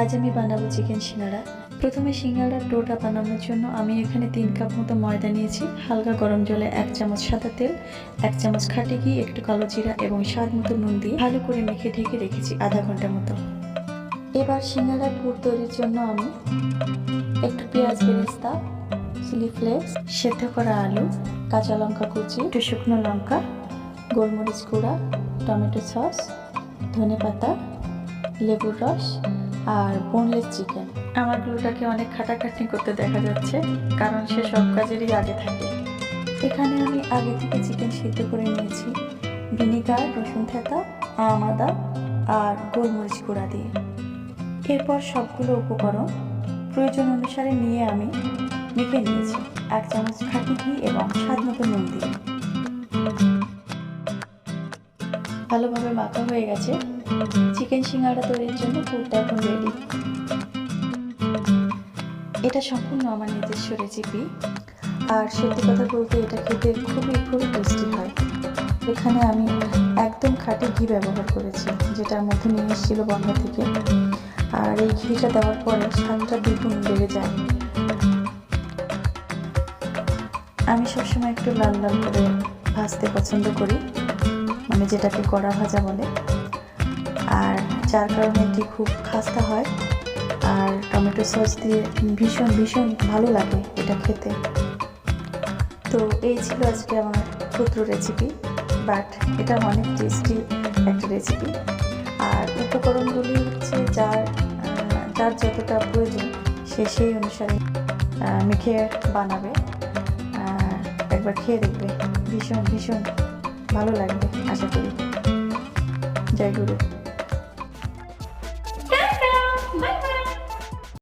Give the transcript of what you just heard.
আজ আমি বানাবো চিকেন সিঙ্গাড়া। প্রথমে সিঙ্গাড়ার ডোটা বানানোর জন্য আমি এখানে তিন কাপ মতো ময়দা নিয়েছি। হালকা গরম জলে এক চামচ সাদা তেল, এক চামচ খাটে ঘি, একটু কালো জিরা এবং স্বাদ মতো নুন দিয়ে ভালো করে মেখে ঢেকে রেখেছি আধা ঘণ্টা মতো। এবার সিঙ্গাড়ার পুর তৈরির জন্য আমি একটু পেঁয়াজ বেরেস্তা, চিলি ফ্লেক্স, সেদ্ধ করা আলু, কাঁচা লঙ্কা কুচি, একটু শুকনো লঙ্কা, গোলমরিচ গুঁড়া, টমেটো সস ধনে পাতা লেবুর রস আর বোনলেস চিকেন আমার গ্লুটাকে অনেক খাটাখাটনি করতে দেখা যাচ্ছে কারণ সে সব কাজেরই আগে থাকে। এখানে আমি আগে থেকে চিকেন সিদ্ধ করে নিয়েছি। ভিনিগার রসুন থেতা আম আদা আর গোলমরিচ গুঁড়া দিয়ে। এরপর সবগুলো উপকরণ প্রয়োজন অনুসারে নিয়ে আমি মেখে নিয়েছি। এক চামচ খাঁটি ঘি এবং স্বাদ মতো নুন দিয়ে। ভালোভাবে মাখা হয়ে গেছে। চিকেন সিঙ্গাড়া তৈরির জন্য পুরটা এখন রেডি এটা সম্পূর্ণ আমার নিজস্ব রেসিপি আর সত্যি কথা বলতে এটা খেতে খুবই খুবই টেস্টি হয়। এখানে আমি একদম খাঁটি ঘি ব্যবহার করেছি, যেটার মধ্যে নিয়ে এসেছিল বন্ধ থেকে। আর এই ঘিটা দেওয়ার পরে স্বাদটা দ্বিগুণ বেড়ে যায়। আমি সবসময় একটু লাল লাল করে ভাজতে পছন্দ করি। মানে যেটাকে কড়া ভাজা বলে। আর যার কারণে এটি খুব খাস্তা হয়। আর টমেটো সস দিয়ে ভীষণ ভীষণ ভালো লাগে এটা খেতে। তো এই ছিল আজকে আমার ক্ষুদ্র রেসিপি বাট এটা অনেক টেস্টি একটা রেসিপি আর উপকরণগুলি হচ্ছে যার যার যতটা প্রয়োজন, সে সেই অনুসারে মেখে বানাবে। একবার খেয়ে দেখবে, ভীষণ ভীষণ ভালো লাগবে আশা করি। জয় গুরু।